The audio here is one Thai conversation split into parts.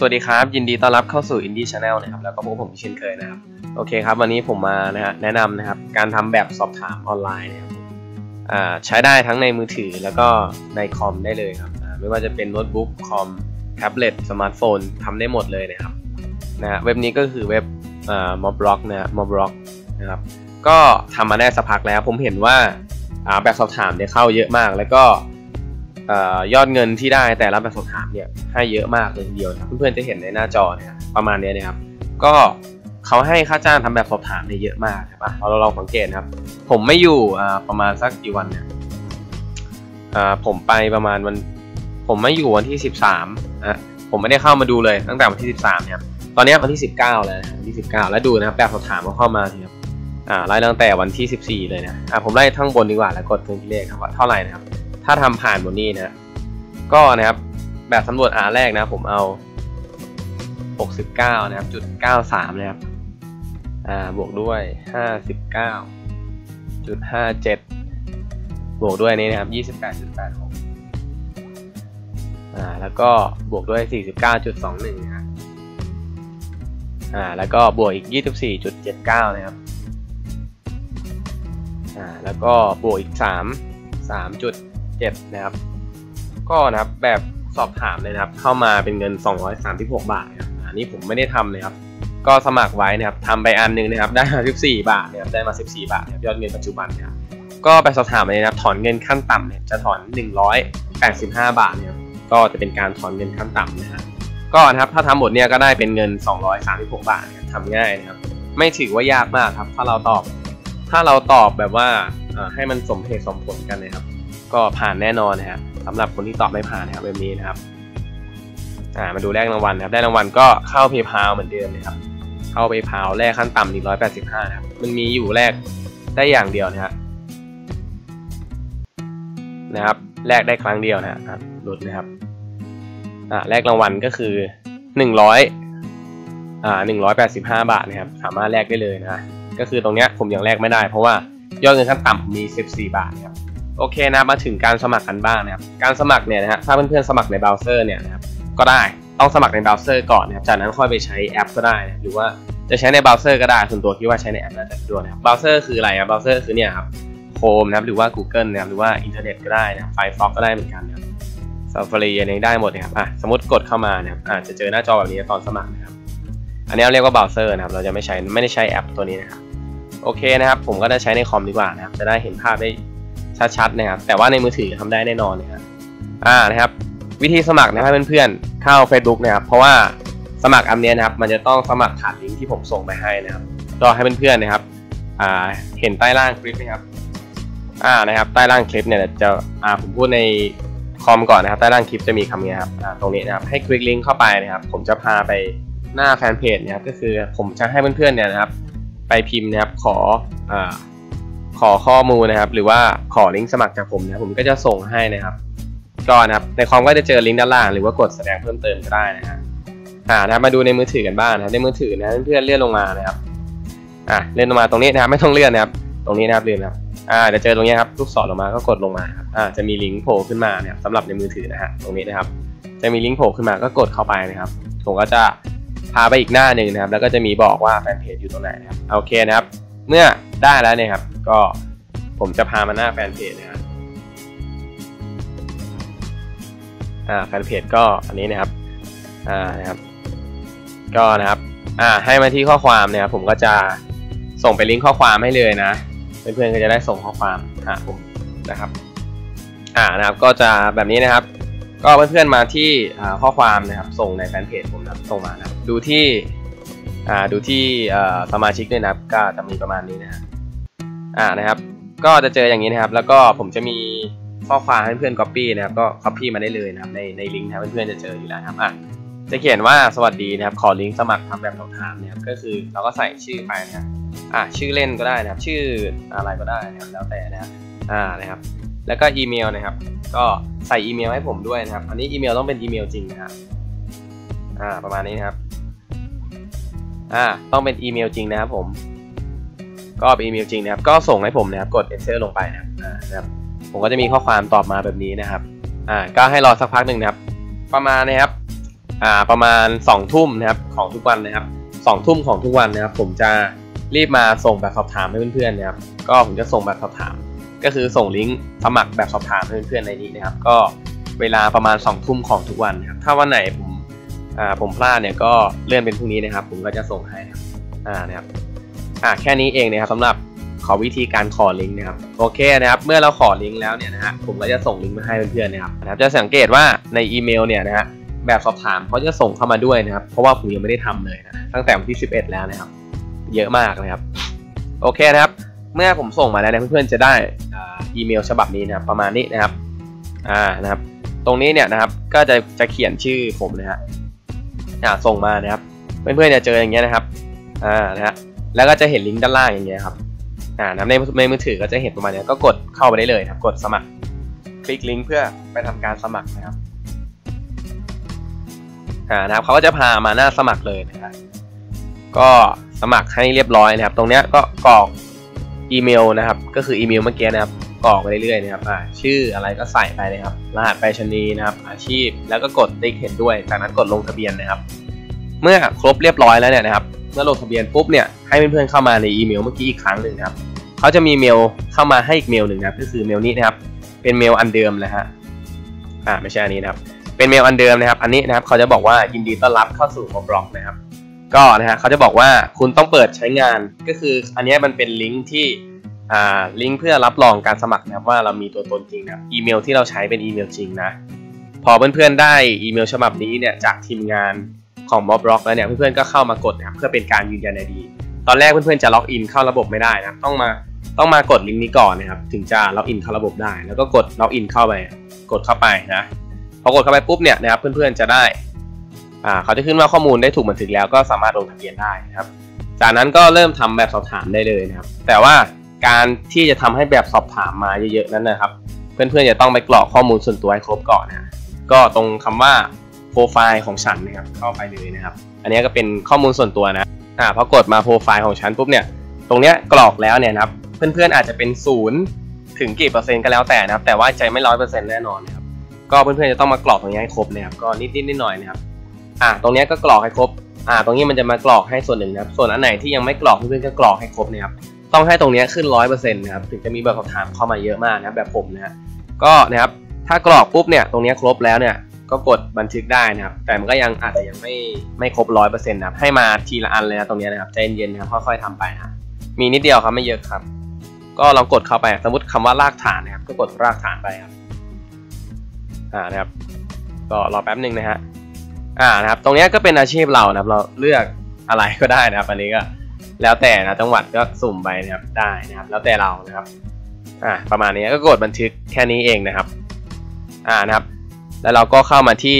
สวัสดีครับ ยินดีต้อนรับเข้าสู่ Indie Channel นะครับแล้วก็พบผมเช่นเคยนะครับ โอเคครับ วันนี้ผมมานะฮะแนะนำนะครับ การทำแบบสอบถามออนไลน์นะครับอ่าใช้ได้ทั้งในมือถือแล้วก็ในคอมได้เลยครับไม่ว่าจะเป็นโน้ตบุ๊กคอมแท็บเล็ตสมาร์ทโฟนทำได้หมดเลยนะครับนะเว็บนี้ก็คือเว็บอ่า Moblock นะฮะ Moblock นะครับก็ทำมาได้สักพักแล้วผมเห็นว่าอ่าแบบสอบถามเนี่ยเข้าเยอะมากแล้วก็ ยอดเงินที่ได้แต่ละแบบสอบถามเนี่ยให้เยอะมากเลยทีเดียวเพื่อนๆจะเห็นในหน้าจอเนี่ยประมาณนี้นะครับ ก็เขาให้ค่าจ้างทำแบบสอบถามเนี่ยเยอะมากใช่ปะเราลองสังเกตนะครับ ผมไม่อยู่ประมาณสักกี่วันเนี่ยผมไปประมาณวัน ผมไม่อยู่วันที่สิบสามนะผมไม่ได้เข้ามาดูเลยตั้งแต่วันที่สิบสามเนี่ยตอนนี้วันที่สิบเก้าแล้ววันที่สิบเก้าแล้วดูนะครับแบบสอบถามก็เข้ามาครับอ่าไล่ตั้งแต่วันที่สิบสี่เลยนะอ่าผมไล่ทั้งบนดีกว่าแล้วกดตัวเลขครับว่าเท่าไหร่นะครับ ถ้าทำผ่านบนนี้นะก็นะครับแบบสำรวจอาแรกนะผมเอา 69 นะครับจุด93 นะครับ อ่า บวกด้วย 59 จุด 57 บวกด้วยนี้นะครับ 28.86 อ่า แล้วก็บวกด้วย 49.21 นะอ่า แล้วก็บวกอีก 24.79 นะครับ อ่า แล้วก็บวกอีก 3 3. 7นะครับ ก็นะครับแบบสอบถามเลยนะครับ เข้ามาเป็นเงิน 236 บาทนะครับอันนี้ผมไม่ได้ทำเลยครับ ก็สมัครไว้นะครับทำไปอันนึงนะครับ ได้มา14 บาทนะครับ ได้มา 14 บาทนะครับ ยอดเงินปัจจุบันนะครับ ก็ไปสอบถามเลยนะครับ ถอนเงินขั้นต่ำเนี่ย จะถอน 185 บาทเนี่ยก็จะเป็นการถอนเงินขั้นต่ำนะฮะก็นะครับ ถ้าทำหมดเนี่ยก็ได้เป็นเงิน 236 บาทเนี่ยทำง่ายนะครับ ไม่ถือว่ายากมากครับ ถ้าเราตอบ ถ้าเราตอบแบบว่าให้มันสมเหตุสมผลกันนะครับ ก็ผ่านแน่นอนนะครับสำหรับคนที่ตอบไม่ผ่านนะครับแบบนี้นะครับอ่ามาดูแรกรางวัลนะครับได้รางวัลก็เข้าเพย์พาเหมือนเดิมเลยครับเข้าเพย์พาแรกขั้นต่ำหนึ่งร้อยแปดสิบห้านะครับมันมีอยู่แรกได้อย่างเดียวนะครับนะครับแรกได้ครั้งเดียวนะครับหลุดนะครับอ่าแรกรางวัลก็คือหนึ่งร้อยอ่าหนึ่งร้อยแปดสิบห้าบาทนะครับสามารถแลกได้เลยนะก็คือตรงเนี้ยผมยังแลกไม่ได้ เพราะว่ายอดเงินขั้นต่ำมีสิบสี่บาทครับ โอเคนะมาถึงการสมัครกันบ้างนะครับการสมัครเนี่ยนะฮะถ้าเพื่อนๆสมัครในเบราว์เซอร์เนี่ยนะครับก็ได้ต้องสมัครในเบราว์เซอร์ก่อนนะครับจากนั้นค่อยไปใช้แอปก็ได้นะหรือว่าจะใช้ในเบราว์เซอร์ก็ได้ส่วนตัวคิดว่าใช้ในแอปน่าจะสะดวกนะครับเบราว์เซอร์คืออะไรครับเบราว์เซอร์คือเนี่ยครับโคมนะครับหรือว่า Google นะครับหรือว่าอินเทอร์เน็ตก็ได้นะไฟฟ็อกก็ได้เหมือนกันนะครับ Safari อะไรได้หมดนะครับอะสมมติกดเข้ามานะครับอะจะเจอหน้าจอแบบนี้ตอนสมัครนะครับอันนี้เราเรียกว่าเบราว์เซอร์นะครับเราจะไม่ใช้ไม่ได้ใช้แอปตัวนี้นะครับโอเคนะครับผมก็จะใช้ในคอมดีกว่านะครับจะได้เห็นภาพได้ ชัดๆนะครับ แต่ว่าในมือถือทำได้แน่นอนนะครับอ่านะครับ วิธีสมัครนะครับเพื่อนๆเข้า Facebook นะครับ เพราะว่าสมัครอันนี้นะครับ มันจะต้องสมัครผ่านลิงก์ที่ผมส่งไปให้นะครับรอให้เพื่อนๆนะครับอ่าเห็นใต้ล่างคลิปไหมครับอ่านะครับใต้ล่างคลิปเนี่ยจะอ่าผมพูดในคอมก่อนนะครับใต้ล่างคลิปจะมีคำนี้ครับอ่าตรงนี้นะครับให้คลิกลิงก์เข้าไปนะครับ ผมจะพาไปหน้าแฟนเพจนะครับก็คือผมจะให้เพื่อนๆเนี่ยนะครับ ไปพิมพ์นะครับขออ่า ขอข้อมูลนะครับ หรือว่าขอลิงก์สมัครจากผมนะผมก็จะส่งให้นะครับก็นะครับในคอมก็จะเจอลิงก์ด้านล่างหรือว่ากดแสดงเพิ่มเติมก็ได้นะฮะอ่านะมาดูในมือถือกันบ้างนะในมือถือนะเพื่อนเลื่อนลงมานะครับอ่าเลื่อนลงมาตรงนี้นะครับไม่ต้องเลื่อนนะครับ ตรงนี้นะครับเลื่อนนะอ่าจะเจอตรงนี้ครับลูกศรลงมาก็กดลงมาครับอ่าจะมีลิงก์โผล่ขึ้นมาเนี่ยสำหรับในมือถือนะฮะตรงนี้นะครับ จะมีลิงก์โผล่ขึ้นมาก็กดเข้าไปนะครับผมก็จะพาไปอีกหน้าหนึ่งนะครับ แล้วก็จะมีบอกว่าแฟนเพจอยู่ตรงไหนนะครับโอเคนะครับ เมื่อได้แล้วเนี่ยครับ ก็ผมจะพามาหน้าแฟนเพจนะครับอ่าแฟนเพจก็อันนี้นะครับอ่านะครับก็นะครับอ่าให้มาที่ข้อความนะครับผมก็จะส่งไปลิงก์ข้อความให้เลยนะเพื่อนๆก็จะได้ส่งข้อความหาผมนะครับอ่านะครับก็จะแบบนี้นะครับ ก็เพื่อนๆมาที่ข้อความนะครับ ส่งในแฟนเพจผมนะครับส่งมานะดูที่อ่าดูที่สมาชิกด้วยนะครับก็จะมีประมาณนี้นะครับ อ่านะครับ ก็จะเจออย่างนี้นะครับ แล้วก็ผมจะมีข้อความให้เพื่อน copy นะครับ ก็ copy มาได้เลยนะครับ ในในลิงก์นะครับเพื่อนๆจะเจออยู่แล้วครับ อะ จะเขียนว่าสวัสดีนะครับ ขอลิงก์สมัครทำแบบสอบถามนะครับ ก็คือเราก็ใส่ชื่อไปนะครับ อะ ชื่อเล่นก็ได้นะครับ ชื่ออะไรก็ได้นะครับ แล้วแต่นะครับ อ่า นะครับ แล้วก็อีเมลนะครับ ก็ใส่อีเมลให้ผมด้วยนะครับ อันนี้อีเมลต้องเป็นอีเมลจริงนะครับ อ่า ประมาณนี้นะครับ อ่า ต้องเป็นอีเมลจริงนะครับผม ก็เป็นอีเมลจริงนะครับ ก็ส่งให้ผมนะครับ กด enter ลงไปนะครับ ผมก็จะมีข้อความตอบมาแบบนี้นะครับ อ่า ก็ให้รอสักพักหนึ่งนะครับ ประมาณนะครับ อ่า ประมาณ2องทุ่มนะครับของทุกวันนะครับสองทุ่มของทุกวันนะครับ ผมจะรีบมาส่งแบบสอบถามให้เพื่อนๆนะครับ ก็ผมจะส่งแบบสอบถาม ก็คือส่งลิงก์สมัครแบบสอบถามให้เพื่อนๆในนี้นะครับ ก็เวลาประมาณ2องทุ่มของทุกวันนะครับ ถ้าวันไหนผม อ่า ผมพลาดเนี่ยก็เลื่อนเป็นพรุ่งนี้นะครับ ผมก็จะส่งให้นะครับ อ่า นะครับ อ่าแค่นี้เองนะครับสำหรับขอวิธีการขอลิงก์นะครับโอเคนะครับเมื่อเราขอลิงก์แล้วเนี่ยนะฮะผมก็จะส่งลิงก์มาให้เพื่อนๆนะครับนะครับ จะสังเกตว่าในอีเมลเนี่ยนะฮะแบบสอบถามเขาจะส่งเข้ามาด้วยนะครับ เพราะว่าผมยังไม่ได้ทำเลยนะตั้งแต่วันที่ 11 แล้วนะครับ เยอะมากนะครับ โอเคนะครับ เมื่อผมส่งมาแล้วเพื่อนๆจะได้อีเมลฉบับนี้นะครับ ประมาณนี้นะครับอ่านะครับ ตรงนี้เนี่ยนะครับก็จะจะเขียนชื่อผมนะฮะอ่าส่งมานะครับ เพื่อนๆจะเจออย่างเงี้ยนะครับอ่านะฮะ แล้วก็จะเห็นลิงก์ด้านล่างอย่างเงี้ยครับอ่าในในมือถือก็จะเห็นประมาณนี้ก็กดเข้าไปได้เลยครับกดสมัคร คลิกลิงก์เพื่อไปทำการสมัครนะครับอ่านะครับเขาก็จะพามาหน้าสมัครเลยนะครับก็สมัครให้เรียบร้อยนะครับ ตรงเนี้ยก็กรอกอีเมลนะครับ ก็คืออีเมลเมื่อกี้นะครับกรอกไปเรื่อยๆนะครับอ่าชื่ออะไรก็ใส่ไปเลยครับ รหัสไปรษณีนะครับ อาชีพ แล้วก็กดติ๊กเห็นด้วย จากนั้นกดลงทะเบียนนะครับ เมื่อครบเรียบร้อยแล้วเนี่ยนะครับ เมื่อลงทะเบียนปุ๊บเนี่ย ให้เพื่อนๆเข้ามาในอีเมลเมื่อกี้อีกครั้งหนึ่งนะครับเขาจะมีเมลเข้ามาให้อีกเมลหนึ่งนะก็คือเมลนี้นะครับ เป็นเมลอันเดิมนะฮะอ่าไม่ใช่อันนี้นะครับเป็นเมลอันเดิมนะครับ อันนี้นะครับเขาจะบอกว่ายินดีต้อนรับเข้าสู่โมบล็อกนะครับ ก็นะฮะเขาจะบอกว่าคุณต้องเปิดใช้งานก็คืออันนี้มันเป็นลิงก์ที่อ่าลิงก์เพื่อรับรองการสมัครนะครับว่าเรามีตัวตนจริงนะอีเมลที่เราใช้เป็นอีเมลจริงนะพอเพื่อนๆได้อีเมลฉบับนี้เนี่ยจากทีมงานของ m o b l o c k แล้วเนี่ยเพื่อนๆก็เข้ามากดนะครับเพื่อเป็นการยืนยันไอดี ตอนแรกเพื่อนๆจะล็อกอินเข้าระบบไม่ได้นะต้องมาต้องมากดลิงก์นี้ก่อนนะครับถึงจะล็อกอินเข้าระบบได้ แล้วก็กดล็อกอินเข้าไปกดเข้าไปนะพอกดเข้าไปปุ๊บเนี่ยนะครับเพื่อนๆจะได้อ่าเขาจะขึ้นว่าข้อมูลได้ถูกบันทึกแล้วก็สามารถลงทะเบียนได้นะครับ จากนั้นก็เริ่มทำแบบสอบถามได้เลยนะครับ แต่ว่าการที่จะทำให้แบบสอบถามมาเยอะๆนั้นนะครับ เพื่อนๆจะต้องไปกรอกข้อมูลส่วนตัวให้ครบก่อนนะก็ตรงคำว่า รไฟล์ของฉันนะครับเข้าไปเลยนะครับ อันนี้ก็เป็นข้อมูลส่วนตัวนะอ่าพอกดมาโปรไฟล์ของฉันปุ๊บเนี่ยตรงเนี้ยกรอกแล้วเนี่ยนะครับเพื่อนๆอาจจะเป็นศูนย์ถึงกี่เปอร์เซ็นต์ก็แล้วแต่นะครับ แต่ว่าใจไม่ร้อยเปอร์เซ็นต์แน่นอนนะครับก็เพื่อนๆจะต้องมากรอกตรงนี้ให้ครบนะครับก็นิดๆนิดหน่อยนะครับอ่าตรงนี้ก็กรอกให้ครบอ่าตรงนี้มันจะมากรอกให้ส่วนหนึ่งนะครับ ส่วนอันไหนที่ยังไม่กรอกเพื่อนๆก็กรอกให้ครบนะครับต้องให้ตรงนี้ขึ้นร้อยเปอร์เซ็นต์นะครับถึงจะมีแบบสอบถามเข้ามาเยอะมากนะครับแบบผมนะฮะก็นะครับถ้ากรอกปุ๊บเนี่ยตรงนี้ครบแล้วเนี่ย ก็กดบันทึกได้นะครับ แต่มันก็ยังอาจจะยังไม่ไม่ครบร้อยเปอร์เซ็นต์นะครับ ให้มาทีละอันเลยนะตรงนี้นะครับ ใจเย็นๆนะครับ ค่อยๆทำไปนะ มีนิดเดียวครับไม่เยอะครับ ก็ลองกดเข้าไป สมมติคำว่ารากฐานนะครับ ก็กดรากฐานไปครับ อ่านะครับ ก็รอแป๊บหนึ่งนะฮะ อ่านะครับ ตรงนี้ก็เป็นอาชีพเรานะครับ เราเลือกอะไรก็ได้นะครับ อันนี้ก็แล้วแต่นะจังหวัดก็สุ่มไปนะครับ ได้นะครับ แล้วแต่เรานะครับ อ่า ประมาณนี้ก็กดบันทึกแค่นี้เองนะครับ อ่านะครับ แล้วเราก็เข้ามาที่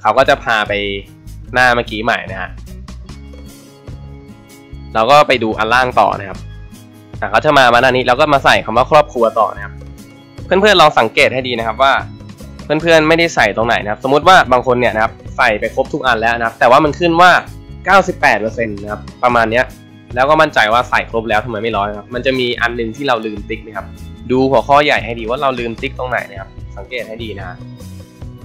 เขาก็จะพาไปหน้าเมื่อกี้ใหม่นะฮะเราก็ไปดูอันล่างต่อนะครับอ่าเขาจะมามาหน้านี้เราก็มาใส่คำว่าครอบครัวต่อนะครับ เพื่อนๆลองสังเกตให้ดีนะครับว่า เพื่อนๆไม่ได้ใส่ตรงไหนนะครับ สมมุติว่าบางคนเนี่ยนะครับใส่ไปครบทุกอันแล้วนะครับ แต่ว่ามันขึ้นว่า 98%นะครับประมาณเนี้ยแล้วก็มั่นใจว่าใส่ครบแล้วทำไมไม่ร้อยครับ มันจะมีอันนึงที่เราลืมติ๊กนะครับ ดูหัวข้อใหญ่ให้ดีว่าเราลืมติ๊กตรงไหนนะครับ สังเกตให้ดีนะ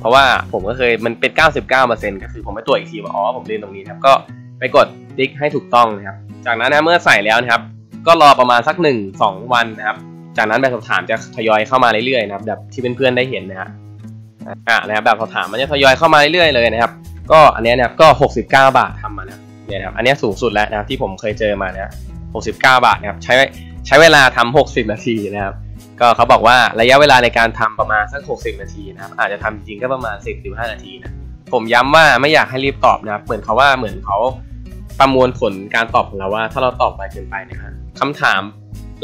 เพราะว่าผมก็เคยมันเป็น 99%ก็คือผมไปตรวจอีกทีว่าอ๋อผมลืมตรงนี้นะครับก็ไปกดติ๊กให้ถูกต้องนะครับ จากนั้นนะเมื่อใส่แล้วนะครับ ก็รอประมาณสัก 1-2 วันนะครับ จากนั้นแบบสอบถามจะทยอยเข้ามาเรื่อยๆนะครับแบบที่เพื่อนๆได้เห็นนะฮะอ่านะครับแบบสอบถามมันจะทยอยเข้ามาเรื่อยๆเลยนะครับ ก็อันนี้นะครับก็ 69 บาททำมานะเนี่ยนะครับอันนี้สูงสุดแล้วนะครับที่ผมเคยเจอมานะ69 บาทนะครับใช้ใช้เวลาทำ60 นาทีนะครับ ก็เขาบอกว่าระยะเวลาในการทำประมาณสัก 60 นาทีนะครับอาจจะทำจริงก็ประมาณ 10-15 นาทีนะผมย้ำว่าไม่อยากให้รีบตอบนะครับเหมือนเขาว่าเหมือนเขาประมวลผลการตอบของเราว่า ถ้าเราตอบไปเกินไปนะครับคำถาม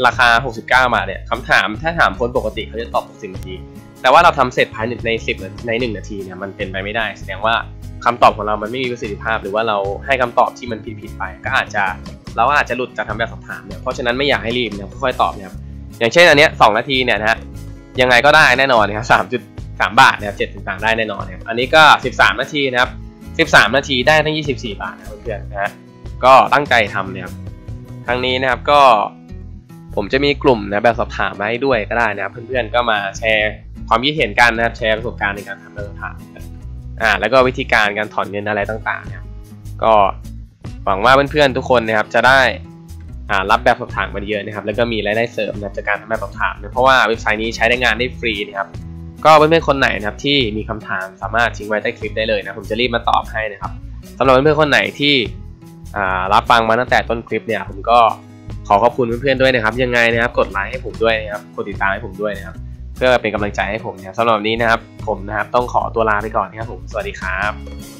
ราคา 69 บาทเนี่ยคำถามถ้าถามคนปกติเขาจะตอบ 60 นาที แต่ว่าเราทำเสร็จภายใน 10 ใน 1 นาทีเนี่ยมันเป็นไปไม่ได้ แสดงว่าคำตอบของเรามันไม่มีประสิทธิภาพ หรือว่าเราให้คำตอบที่มันผิดๆไป ก็อาจจะเราอาจจะหลุดจากทำแบบสอบถามเนี่ยเพราะฉะนั้นไม่อยากให้รีบเนี่ยค่อยๆตอบเนี่ย อย่างเช่นอันเนี้ยสองนาทีเนี่ยนะฮะยังไงก็ได้แน่นอนนะครับสามจุดสามบาทนะครับเจ็ดต่างๆได้แน่นอนนะครับอันนี้ก็สิบสามนาทีนะครับสิบสามนาทีได้ทั้งยี่สิบสี่บาทนะเพื่อนนะฮะก็ตั้งใจทำเนี่ยครับครั้งนี้นะครับก็ผมจะมีกลุ่มนะแบบสอบถามมาให้ด้วยก็ได้นะครับเพื่อนๆก็มาแชร์ความคิดเห็นกันนะครับแชร์ประสบการณ์ในการทำแบบสอบถามอ่าแล้วก็วิธีการการถอนเงินอะไรต่างๆนะครับก็หวังว่าเพื่อนๆทุกคนนะครับจะได้ รับแบบสอบถามกันเยอะนะครับแล้วก็มีรายได้เสริมนะจากการทำแบบสอบถามนะเพราะว่าเว็บไซต์นี้ใช้ได้งานได้ฟรีนะครับก็เพื่อนๆคนไหนนะครับที่มีคำถามสามารถทิ้งไว้ใต้คลิปได้เลยนะผมจะรีบมาตอบให้นะครับสำหรับเพื่อนๆคนไหนที่รับฟังมาตั้งแต่ต้นคลิปเนี่ยผมก็ขอขอบคุณเพื่อนๆด้วยนะครับ ยังไงนะครับกดไลค์ให้ผมด้วยนะครับกดติดตามให้ผมด้วยนะครับเพื่อเป็นกำลังใจให้ผมนะครับสำหรับนี้นะครับผมนะครับต้องขอตัวลาไปก่อนนะครับผมสวัสดีครับ